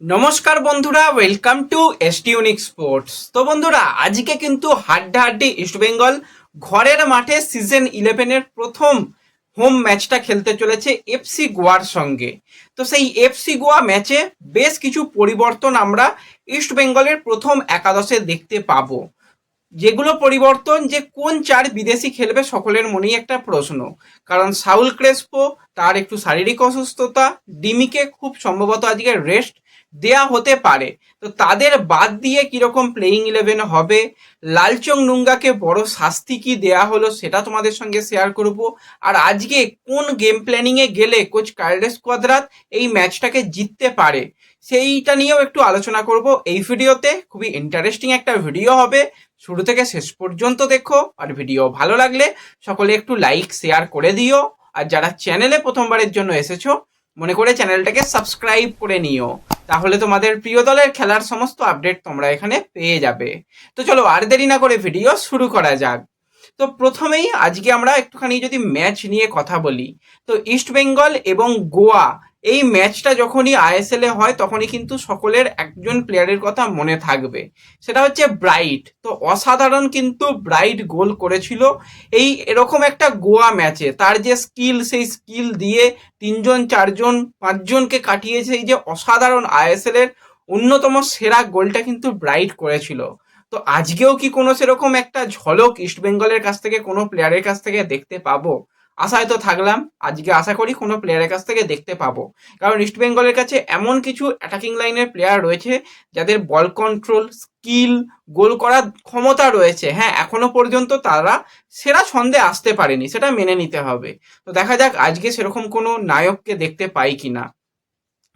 নমস্কার বন্ধুরা welcome to S এসটিউনিক স্পোর্টস তো বন্ধুরা, আজকে কিন্তু হাড্ডাহাড্ডি ইস্টবেঙ্গল ঘরের মাঠে সিজন ইলেভেনের প্রথম হোম ম্যাচটা খেলতে চলেছে এফসি গোয়ার সঙ্গে। তো সেই এফসি গোয়া ম্যাচে বেশ কিছু পরিবর্তন আমরা ইস্টবেঙ্গলের প্রথম একাদশে দেখতে পাবো। যেগুলো পরিবর্তন যে কোন চার বিদেশি খেলবে সকলের মনেই একটা প্রশ্ন। কারণ সাউল ক্রেসপো, তার একটু শারীরিক অসুস্থতা, ডিমিকে খুব সম্ভবত আজকে রেস্ট দেয়া হতে পারে। তো তাদের বাদ দিয়ে কীরকম প্লেইং ইলেভেন হবে? লালচং নুঙ্গাকে বড় শাস্তি কি দেয়া হলো সেটা তোমাদের সঙ্গে শেয়ার করব। আর আজকে কোন গেম প্ল্যানিংয়ে গেলে কোচ কার্লেস কোয়াদ্রাত এই ম্যাচটাকে জিততে পারে? সেইটা নিয়েও একটু আলোচনা করব। এই ভিডিওতে খুবই ইন্টারেস্টিং একটা ভিডিও হবে। শুরু থেকে শেষ পর্যন্ত দেখো। আর ভিডিও ভালো লাগলে সকলে একটু লাইক শেয়ার করে দিও। আর যারা চ্যানেলে প্রথমবারের জন্য এসেছ মনে করে চ্যানেলটাকে সাবস্ক্রাইব করে নিও। তাহলে তোমাদের প্রিয় দলের খেলার সমস্ত আপডেট তোমরা এখানে পেয়ে যাবে। তো চলো আর দেরি না করে ভিডিও শুরু করা যাক। তো প্রথমেই আজকে আমরা একটুখানি যদি ম্যাচ নিয়ে কথা বলি, তো ইস্ট বেঙ্গল এবং গোয়া এই ম্যাচটা যখনই আইএসএল এ হয়, তখনই কিন্তু সকলের একজন প্লেয়ারের কথা মনে থাকবে। সেটা হচ্ছে ব্রাইট তো অসাধারণ কিন্তু ব্রাইট গোল করেছিল। এই এরকম একটা গোয়া ম্যাচে তার যে স্কিল সেই স্কিল দিয়ে তিনজন, চারজন, পাঁচজনকে কাটিয়েছে, এই যে অসাধারণ আইএসএল এর অন্যতম সেরা গোলটা কিন্তু ব্রাইট করেছিল। তো আজকেও কি কোনো সেরকম একটা ঝলক ইস্টবেঙ্গলের কাছ থেকে, কোনো প্লেয়ারের কাছ থেকে দেখতে পাবো? আশায় তো থাকলাম। আজকে আশা করি কোনো প্লেয়ারের কাছ থেকে দেখতে পাবো। কারণ ইস্ট বেঙ্গলের কাছে এমন কিছু অ্যাটাকিং লাইনের প্লেয়ার রয়েছে, যাদের বল কন্ট্রোল স্কিল গোল করার ক্ষমতা রয়েছে। হ্যাঁ এখনও পর্যন্ত তারা সেরা ছন্দে আসতে পারেনি, সেটা মেনে নিতে হবে। তো দেখা যাক আজকে সেরকম কোনো নায়ককে দেখতে পাই কিনা।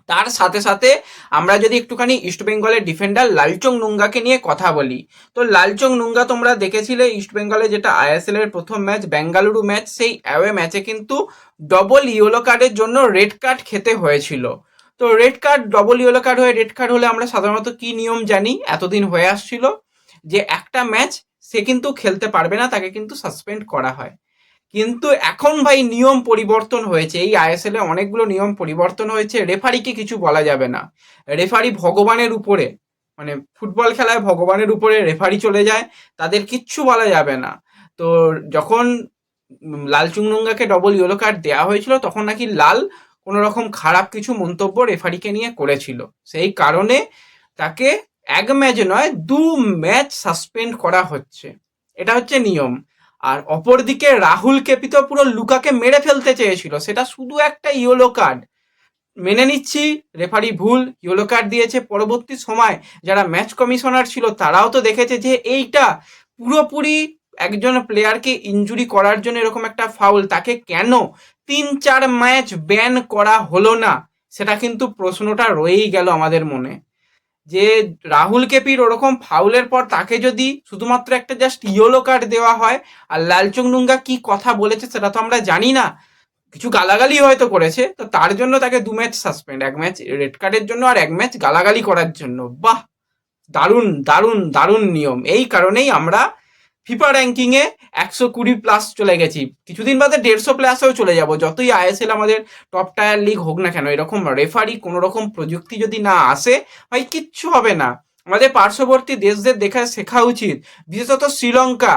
তার সাথে সাথে আমরা যদি একটুখানি ইস্টবেঙ্গলের ডিফেন্ডার লালচং নুঙ্গাকে নিয়ে কথা বলি, তো লালচং নুঙ্গা তোমরা দেখেছিলে ইস্টবেঙ্গলে যেটা আইএসএল এর প্রথম ম্যাচ বেঙ্গালুরু ম্যাচ সেই অ্যাওয়ে ম্যাচে কিন্তু ডবল ইয়েলো কার্ডের জন্য রেড কার্ড খেতে হয়েছিল। তো red card double yellow card হয়ে রেড কার্ড হলে আমরা সাধারণত কি নিয়ম জানি? এতদিন হয়ে আসছিল যে একটা ম্যাচ সে কিন্তু খেলতে পারবে না, তাকে কিন্তু সাসপেন্ড করা হয়। কিন্তু এখন ভাই নিয়ম পরিবর্তন হয়েছে। এই আইএসএল এ অনেকগুলো নিয়ম পরিবর্তন হয়েছে। রেফারিকে কিছু বলা যাবে না। রেফারি ভগবানের উপরে মানে ফুটবল খেলায় ভগবানের উপরে রেফারি চলে যায়, তাদের কিচ্ছু বলা যাবে না। তো যখন লাল চুংনুঙ্গাকে ডবল ইয়েলো কার্ড দেওয়া হয়েছিল, তখন নাকি লাল কোনো রকম খারাপ কিছু মন্তব্য রেফারিকে নিয়ে করেছিল। সেই কারণে তাকে এক ম্যাচ নয়, দু ম্যাচ সাসপেন্ড করা হচ্ছে। এটা হচ্ছে নিয়ম। আর অপরদিকে রাহুল তো পুরো লুকাকে মেরে ফেলতে চেয়েছিল, সেটা শুধু একটা ইয়েলো কার্ড। মেনে নিচ্ছি, রেফারি ভুল, ইয়েলো কার্ড দিয়েছে পরবর্তী সময় যারা ম্যাচ কমিশনার ছিল তারাও তো দেখেছে যে এইটা পুরোপুরি একজন প্লেয়ারকে ইনজুরি করার জন্য এরকম একটা ফাউল, তাকে কেন তিন চার ম্যাচ ব্যান করা হলো না, সেটা কিন্তু প্রশ্নটা রয়েই গেল আমাদের মনে। যে রাহুল কেপির ওরকম ফাউলের পর তাকে যদি শুধুমাত্র একটা জাস্ট ইয়েলো কার্ড দেওয়া হয়, আর লালচুং নুঙ্গা কি কথা বলেছে সেটা তো আমরা জানি না। কিছু গালাগালি হয়তো করেছে, তো তার জন্য তাকে দু ম্যাচ সাসপেন্ড এক ম্যাচ রেড কার্ডের জন্য আর এক ম্যাচ গালাগালি করার জন্য। বাহ! দারুণ দারুণ দারুণ নিয়ম। এই কারণেই আমরা ফিফা র্যাঙ্কিংয়ে একশো কুড়ি প্লাস চলে গেছি। কিছুদিন বাদে দেড়শো প্লাসেও চলে যাব। যতই আইএসএল আমাদের টপ টায়ার লিগ হোক না কেন, এরকম রেফারি কোনো রকম প্রযুক্তি যদি না আসে, ভাই কিচ্ছু হবে না। আমাদের পার্শ্ববর্তী দেশদের দেখা শেখা উচিত। বিশেষত শ্রীলঙ্কা।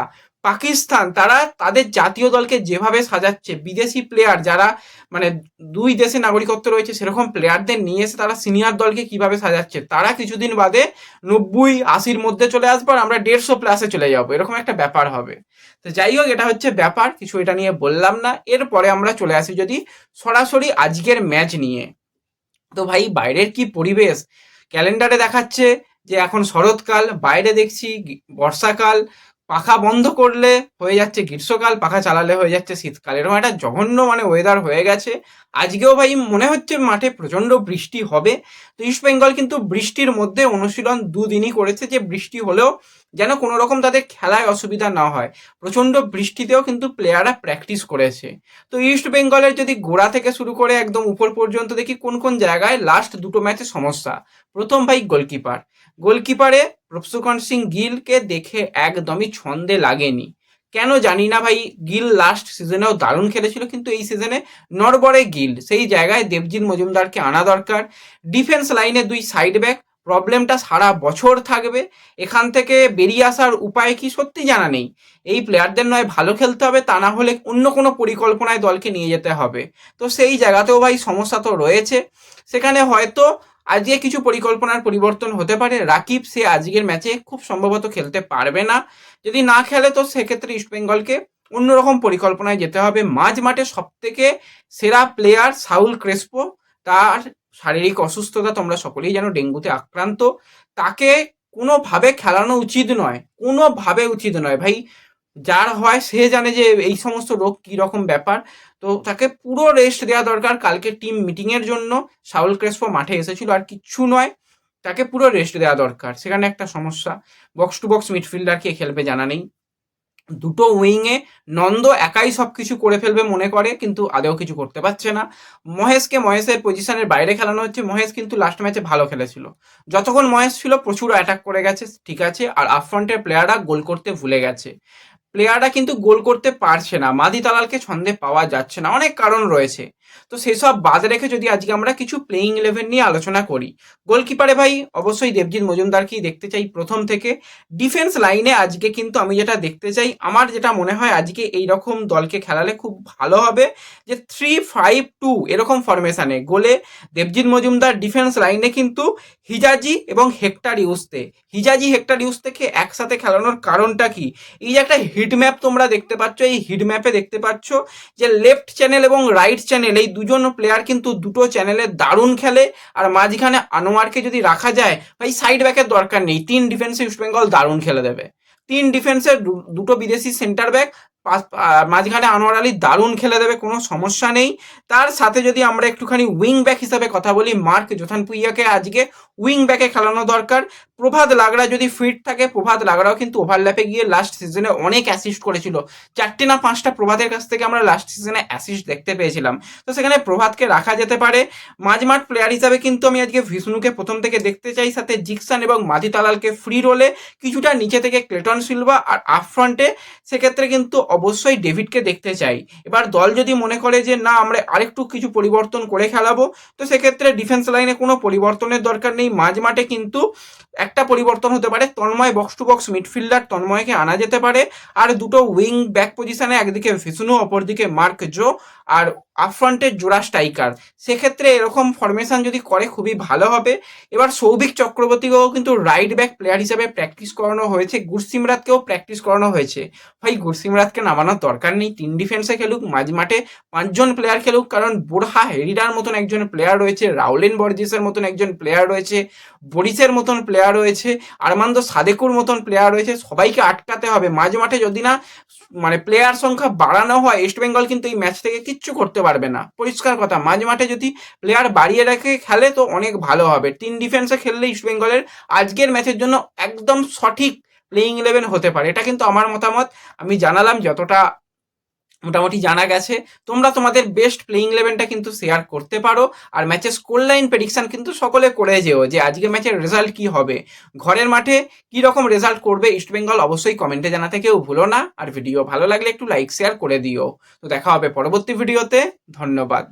পাকিস্তান, তারা তাদের জাতীয় দলকে যেভাবে সাজাচ্ছে, বিদেশি প্লেয়ার যারা মানে দুই দেশে নাগরিকত্ব রয়েছে, সেরকম প্লেয়ারদের নিয়ে এসে তারা সিনিয়র দলকে কীভাবে সাজাচ্ছে, তারা কিছুদিন বাদে নব্বই, আশির মধ্যে চলে আসবে আর আমরা দেড়শো প্লাসে চলে যাব, এরকম একটা ব্যাপার হবে। তো যাই হোক, এটা হচ্ছে ব্যাপার, কিছু এটা নিয়ে বললাম না, এরপরে আমরা চলে আসি যদি সরাসরি আজকের ম্যাচ নিয়ে। তো ভাই, বাইরের কি পরিবেশ? ক্যালেন্ডারে দেখাচ্ছে যে এখন শরৎকাল, বাইরে দেখছি বর্ষাকাল পাখা বন্ধ করলে হয়ে যাচ্ছে গ্রীষ্মকাল, পাখা চালালে হয়ে যাচ্ছে শীতকাল। এরকম একটা জঘন্য মানে ওয়েদার হয়ে গেছে। আজকেও ভাই মনে হচ্ছে মাঠে প্রচণ্ড বৃষ্টি হবে। তো ইস্ট বেঙ্গল কিন্তু বৃষ্টির মধ্যে অনুশীলন দুদিনই করেছে যে বৃষ্টি হলেও যেন কোনো রকম তাদের খেলায় অসুবিধা না হয়। প্রচণ্ড বৃষ্টিতেও কিন্তু প্লেয়াররা প্র্যাকটিস করেছে। তো ইস্ট বেঙ্গলের যদি গোড়া থেকে শুরু করে একদম উপর পর্যন্ত দেখি কোন কোন জায়গায় লাস্ট দুটো ম্যাচে সমস্যা। প্রথম ভাই গোলকিপার গোলকিপারে প্রভসুকন সিং গিলকে দেখে একদমই ছন্দে লাগেনি। কেন জানি না ভাই গিল লাস্ট সিজনেও দারুণ খেলেছিল, কিন্তু এই সিজনে নরবরে গিল সেই জায়গায় দেবজিৎ মজুমদারকে আনা দরকার। ডিফেন্স লাইনে দুই সাইড ব্যাক প্রবলেমটা সারা বছর থাকবে। এখান থেকে বেরিয়ে আসার উপায় কি সত্যি জানা নেই। এই প্লেয়ারদের নয় ভালো খেলতে হবে, তা না হলে অন্য কোনো পরিকল্পনায় দলকে নিয়ে যেতে হবে। তো সেই জায়গাতেও ভাই সমস্যা তো রয়েছে। সেখানে হয়তো আজকে কিছু পরিকল্পনার পরিবর্তন হতে পারে। রাকিব সে আজকের ম্যাচে খুব সম্ভবত খেলতে পারবে না। যদি না খেলে তো সেক্ষেত্রে ইস্টবেঙ্গলকে অন্যরকম পরিকল্পনায় যেতে হবে। মাঝ মাঠে সব থেকে সেরা প্লেয়ার সাউল ক্রেসপো, তার শারীরিক অসুস্থতা তোমরা সকলেই জানো, ডেঙ্গুতে আক্রান্ত। তাকে কোনোভাবে খেলানো উচিত নয়, কোনোভাবে উচিত নয়। ভাই, যার হয় সে জানে যে এই সমস্ত রোগ কী রকম ব্যাপার। তো তাকে পুরো রেস্ট দেওয়া দরকার কালকে টিম মিটিংয়ের জন্য। সাউল ক্রেসপো মাঠে এসেছিল, আর কিচ্ছু নয়, তাকে পুরো রেস্ট দেওয়া দরকার। সেখানে একটা সমস্যা বক্স টু বক্স মিডফিল্ডার কে খেলবে জানা নেই। দুটো উইংয়ে নন্দ একাই সব কিছু করে ফেলবে মনে করে, কিন্তু আদেও কিছু করতে পারছে না। মহেশকে মহেশের পজিশনের বাইরে খেলানো হচ্ছে। মহেশ কিন্তু লাস্ট ম্যাচে ভালো খেলেছিল। যতক্ষণ মহেশ ছিল, প্রচুর অ্যাটাক করে গেছে, ঠিক আছে? আর আফ্রন্টের প্লেয়াররা গোল করতে ভুলে গেছে। প্লেয়াররা কিন্তু গোল করতে পারছে না। মাদি তালালকে ছন্দে পাওয়া যাচ্ছে না। অনেক কারণ রয়েছে। তো সেসব বাদ রেখে যদি আজকে আমরা কিছু প্লেইং ইলেভেন নিয়ে আলোচনা করি গোলকিপারে ভাই অবশ্যই দেবজিৎ মজুমদারকেই দেখতে চাই প্রথম থেকে। ডিফেন্স লাইনে আজকে কিন্তু আমি যেটা দেখতে চাই, আমার যেটা মনে হয় আজকে এই রকম দলকে খেলালে খুব ভালো হবে যে থ্রি ফাইভ টু এরকম ফরমেশানে গোলে দেবজিৎ মজুমদার ডিফেন্স লাইনে কিন্তু হিজাজি এবং হেক্টার ইউসতে। হিজাজি, হেক্টার ইউস থেকে একসাথে খেলানোর কারণটা কি? এই যে একটা হিট ম্যাপ তোমরা দেখতে পাচ্ছ, এই হিট ম্যাপে দেখতে পাচ্ছ যে লেফট চ্যানেল এবং রাইট চ্যানেল এই দুজন প্লেয়ার কিন্তু দুটো চ্যানেলে দারুণ খেলে। আর মাঝখানে আনোয়ারকে যদি রাখা যায়, ভাই সাইড ব্যাকের দরকার নেই। তিন ডিফেন্সে ইস্টবেঙ্গল দারুণ খেলে দেবে। তিন ডিফেন্সের দু- দুটো বিদেশি সেন্টার ব্যাক মাঝখানে আনোয়ার আলী দারুণ খেলে দেবে, কোনো সমস্যা নেই। তার সাথে যদি আমরা একটুখানি উইং ব্যাক হিসাবে কথা বলি, মার্ক জোথান পুইয়াকে আজকে উইং ব্যাকে খেলানো দরকার। প্রভাত লাগড়া যদি ফিট থাকে, প্রভাত লাগড়াও কিন্তু ওভারল্যাপে গিয়ে লাস্ট সিজনে অনেক অ্যাসিস্ট করেছিল। চারটে না পাঁচটা প্রভাতের কাছ থেকে আমরা লাস্ট সিজনে অ্যাসিস্ট দেখতে পেয়েছিলাম। তো সেখানে প্রভাতকে রাখা যেতে পারে। মাঝমাঠ প্লেয়ার হিসাবে কিন্তু আমি আজকে ভিষ্ণুকে প্রথম থেকে দেখতে চাই, সাথে জিকসান এবং মাধি তালালকে ফ্রি রোলে কিছুটা নিচে থেকে ক্লেটন সিলভা আর আপ ফ্রন্টে সেক্ষেত্রে কিন্তু অবশ্যই ডেভিডকে দেখতে চাই। এবার দল যদি মনে করে যে না, আমরা আরেকটু কিছু পরিবর্তন করে খেলাবো, তো সেক্ষেত্রে ডিফেন্স লাইনে কোনো পরিবর্তনের দরকার নেই। মাঝ মাঠে কিন্তু একটা পরিবর্তন হতে পারে। Tanmay box to box midfielder তন্ময়কে আনা যেতে পারে। আর দুটো উইং ব্যাক পজিশনে একদিকে ভিষ্ণু, অপরদিকে মার্ক জো। আর আপফ্রন্টের জোড়া স্ট্রাইকার সেক্ষেত্রে এরকম ফরমেশন যদি করে, খুবই ভালো হবে। এবার সৌভিক চক্রবর্তীকেও কিন্তু রাইট ব্যাক প্লেয়ার হিসেবে প্র্যাকটিস করানো হয়েছে। গুরসিমরাতকেও প্র্যাকটিস করানো হয়েছে। ভাই, গুরসিমরাতকে নামানোর দরকার নেই। তিন ডিফেন্সে খেলুক, মাঝ মাঠে পাঁচজন প্লেয়ার খেলুক, কারণ বোরহা হেরিডার মতন একজন প্লেয়ার রয়েছে, রাউলেন বর্জিসের মতন একজন প্লেয়ার রয়েছে, বরিসের মতন প্লেয়ার রয়েছে, আরমান্দ সাদেকুর মতন প্লেয়ার রয়েছে। সবাইকে আটকাতে হবে। মাঝ মাঠে যদি না মানে প্লেয়ার সংখ্যা বাড়ানো হয় ইস্ট বেঙ্গল কিন্তু এই ম্যাচ থেকে কিচ্ছু করতে পারবে না। পরিষ্কার কথা, মাঝ মাঠে যদি প্লেয়ার বাড়িয়ে রেখে খেলে তো অনেক ভালো হবে। তিন ডিফেন্সে খেললে ইস্ট বেঙ্গলের আজকের ম্যাচের জন্য একদম সঠিক প্লেইং ইলেভেন হতে পারে। এটা কিন্তু আমার মতামত। আমি জানালাম যতটা মোটামুটি জানা গেছে। তোমরা তোমাদের বেস্ট প্লেইং ইলেভেনটা কিন্তু শেয়ার করতে পারো। আর ম্যাচের স্কোর লাইন প্রেডিকশান কিন্তু সকলে করে যেও যে আজকে ম্যাচের রেজাল্ট কি হবে। ঘরের মাঠে কি রকম রেজাল্ট করবে ইস্টবেঙ্গল অবশ্যই কমেন্টে জানাতে কেউ ভুলো না। আর ভিডিও ভালো লাগলে একটু লাইক শেয়ার করে দিও। তো দেখা হবে পরবর্তী ভিডিওতে ধন্যবাদ।